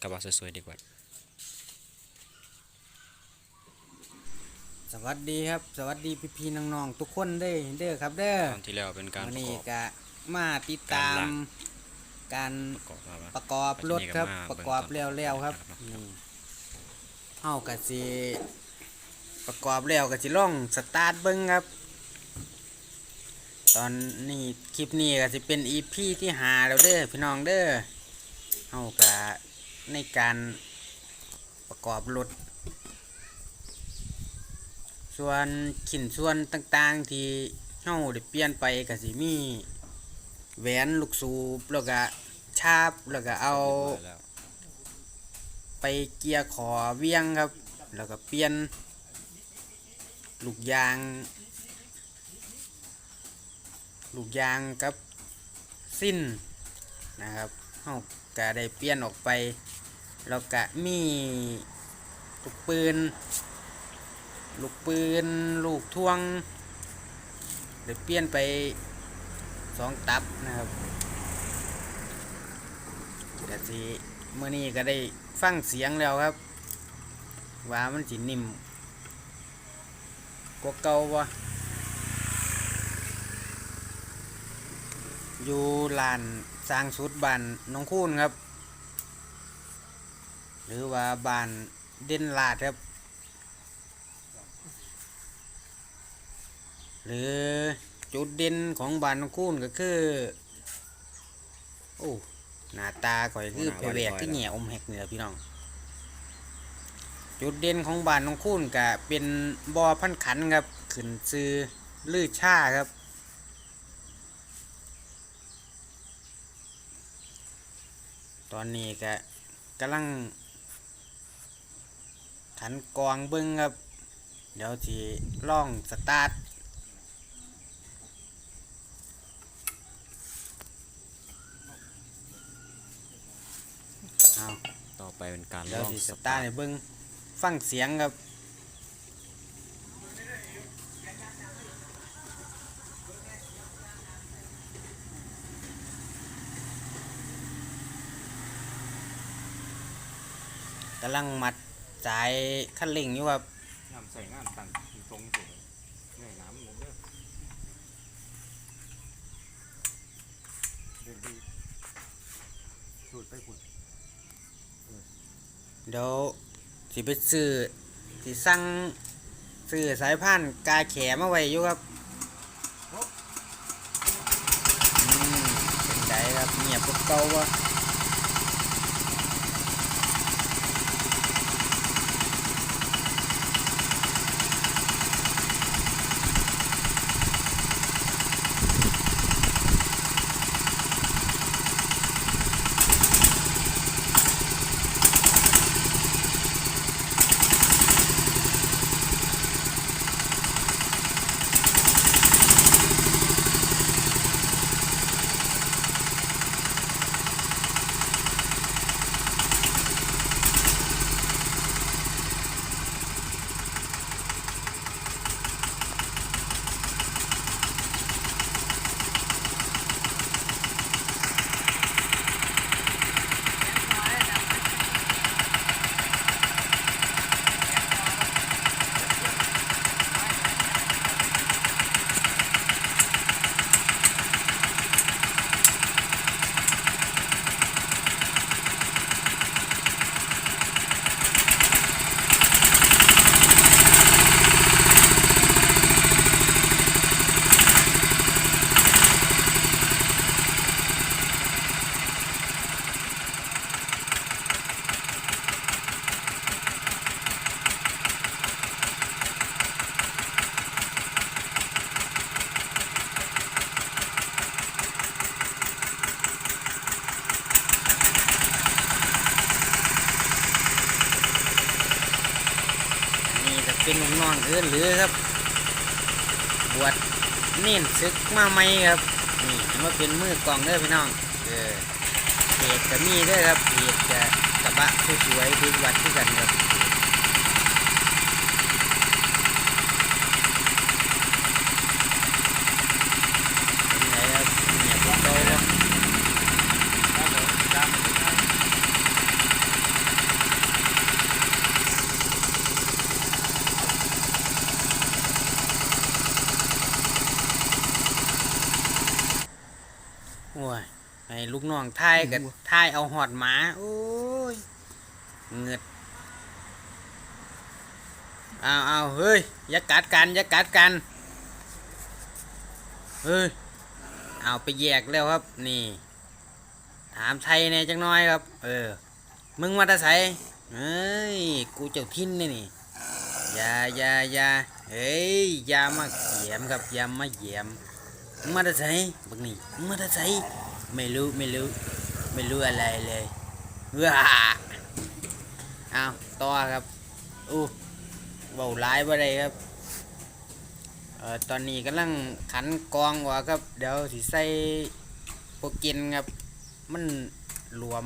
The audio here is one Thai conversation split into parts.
กระบะสวยๆดีกว่า สวัสดีครับ สวัสดีพี่พี่ๆน้องๆทุกคนเด้อเด้อครับเด้อตอนที่แล้วเป็นการวันประนี้กอบก็มาติดตาม การประกอบมาว่าประกอบรถครับแล้วทีนี้ก็มาประกอบเบิ่งตอนแล้วๆครับนะครับนี่เฮาก็สิประกอบแล้วก็สิลองสตาร์ทเบิ่งครับ ตอนนี้คลิปนี้ก็สิเป็น EP ที่หาแล้วเด้อพี่น้องเด้อเฮาก็ ในการประกอบรถ ส่วนขินส่วนต่างๆที่เฮาได้เปลี่ยนไปก็สิมีแหวนลูกสูบแล้วก็ชาบแล้วก็เอา ไปเกียร์ขอเวียงครับ แล้วก็เปลี่ยนลูกยาง ลูกยางกับสิ้นนะครับเฮาก็ได้เปลี่ยนออกไป แล้วก็มีลูกปืน ลูกปืน ลูกท่วงได้เปลี่ยนไปสองตับนะครับแต่สิเมื่อนี้ก็ได้ฟังเสียงแล้วครับ ว่ามันสินิ่มกว่าเก่าวะอยู่ลานสร้างสุดบ้านน้องคูนครับ หรือว่าบ้านเด่นลาดครับ หรือจุดเด่นของบ้านคูนก็คือ โอ้หน้าตาข่อยคือเพแวกที่แง่อมแหกเหนี่ยพี่น้อง จุดเด่นของบ้านนองคูนก็เป็นบ่อพันขันครับขึ้นซื้อลือชาครับ ตอนนี้ก็กำลัง ขันกองเบิ้งครับ เดี๋ยวทีล่องสตาร์ทเอาต่อไปเป็นการเดี๋ยวลองสิสสตาตาร์ร์ททให้เบิ้งฟังเสียงครับ กำลังมัด สายคันเร่งอยู่ครับงามใส่งามตังตรงตัวเหนื่อยน้ำผมเด้อเดินดีสูดไปผุดเดี๋ยวสิไปซื้อสิสั่งซื้อสายพันธุ์กาแขมาไว้อยู่ครับอืมเป็นไดครับเงียบกว่าเก่าวะ จะเป็นลูกน้องเอื้อนหรือครับ บวชเน้นศึกมาไหมครับนี่มาเป็นมือกลองเด้อพี่น้องเออเพจจะมีเด้อครับเพจจะกระบะสวยๆดีวัดที่กันครับเป็นไงครับเนี่ยพวกเราบ่ ตามไปตามไป ให้ลูกน้องท่ายกับท่ายเอาหอดหมา โอ้ยเงือดเอาเอาเฮ้ยอย่ากัดกันอย่ากัดกัน เฮ้ย เอาไปแยกแล้วครับ นี่ ถามไทยแหน่จังน้อยครับ เออ มึงมาแตาใสเฮ้ย กูเจ้าทินนี่นี่อย่าอย่าอย่าเฮ้ยอย่ามาเหยียมครับอย่ามาเหยียม มาแตาใสบักนี่มาแตาใสไม่รู้ไม่รู้ไม่รู้อะไรเลยว้าเอาต่อครับอู้เบาหลายบ่ได้ครับเอ่อตอนนี้กำลังขันกองว่าครับ เดี๋ยวสิใส่โปรกินครับ มันหลวม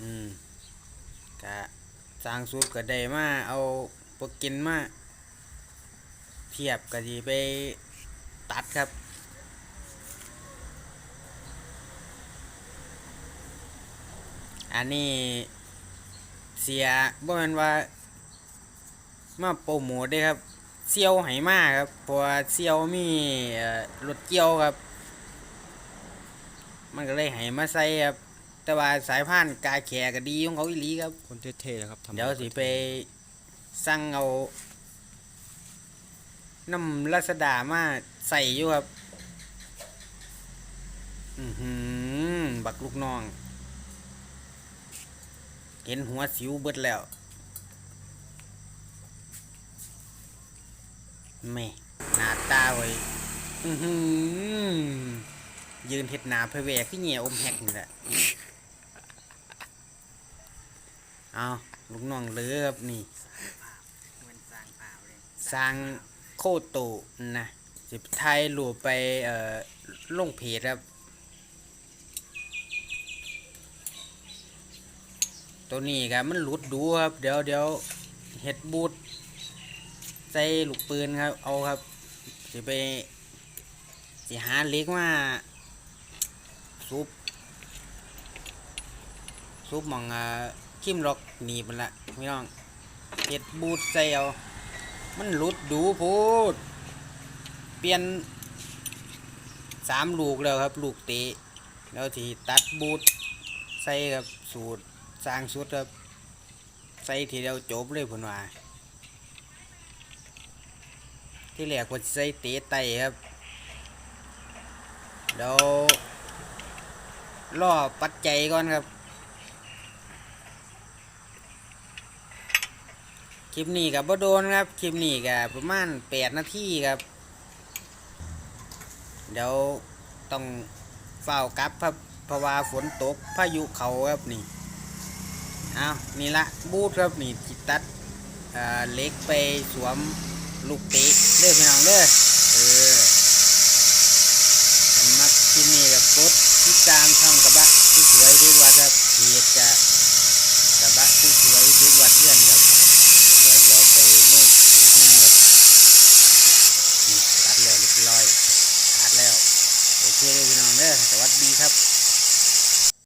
อืมกะสร้างสูตรก็ได้มาเอาโปรกินมา เทียบก็ดีไปตัดครับอันนี้เสียบ่แม่นว่า มาโปรโมทได้ครับเซียวไหมาครับเพราะว่าเซียวมีเอ่อรถเกี่ยวครับ มันก็เลยไหมาใส่ครับ แต่ว่าสายพานกาแขก็ดีของเขาอีหลีครับ คนเท่ๆนะครับทำเดี๋ยวสิไปสั่งเอา น้ำรัสดามาใส่อยู่ครับ อือหือ บักลูกน้อง เห็นหัวสิวเบิดแล้วแม่หน้าตาไว้อือหือ ยืนเห็ดหนาเพแวกที่เหี่ยอมแหกนี่แหละเอาลูกน้องเหลือครับนี่สร้าง โคโตะนะสิไทยหลูปไปเอ่อลงเพจครับ ตัวนี้ครับมันหลุดดูครับ เดี๋ยวเดี๋ยวเห็ดบูดใส่ลูกปืนครับ เอาครับ สิไป สิหาเล็กมาซุปซุปหมองอ่าคิมล็อกหนีบมันละพี่น้องเห็ดบูดใส่เอา มันหลุดดูโพูดเปลี่ยนสามลูกแล้วครับ ลูกเตะแล้วทีตัดบูทใส่ครับสูตรสร้างสุดครับ ใส่ทีเดียวจบเลยผลว่าที่แรกว่าสิใส่เตะไตครับ แล้วล่อปัดใจก่อนครับ คลิปนี้กับบ่โดนครับคลิปนี้กับประมาณแปดนาทีครับ เดี๋ยวต้องเฝ้ากลับครับเพราะว่าฝนตกพายุเขาครับนี่เอานี่ละบูทครับนี่จิตัดเล็กไปสวมลูกเตะเด้อพี่น้องเด้อเออกันมักคลิปนี้กับกดติดตามช่องกับ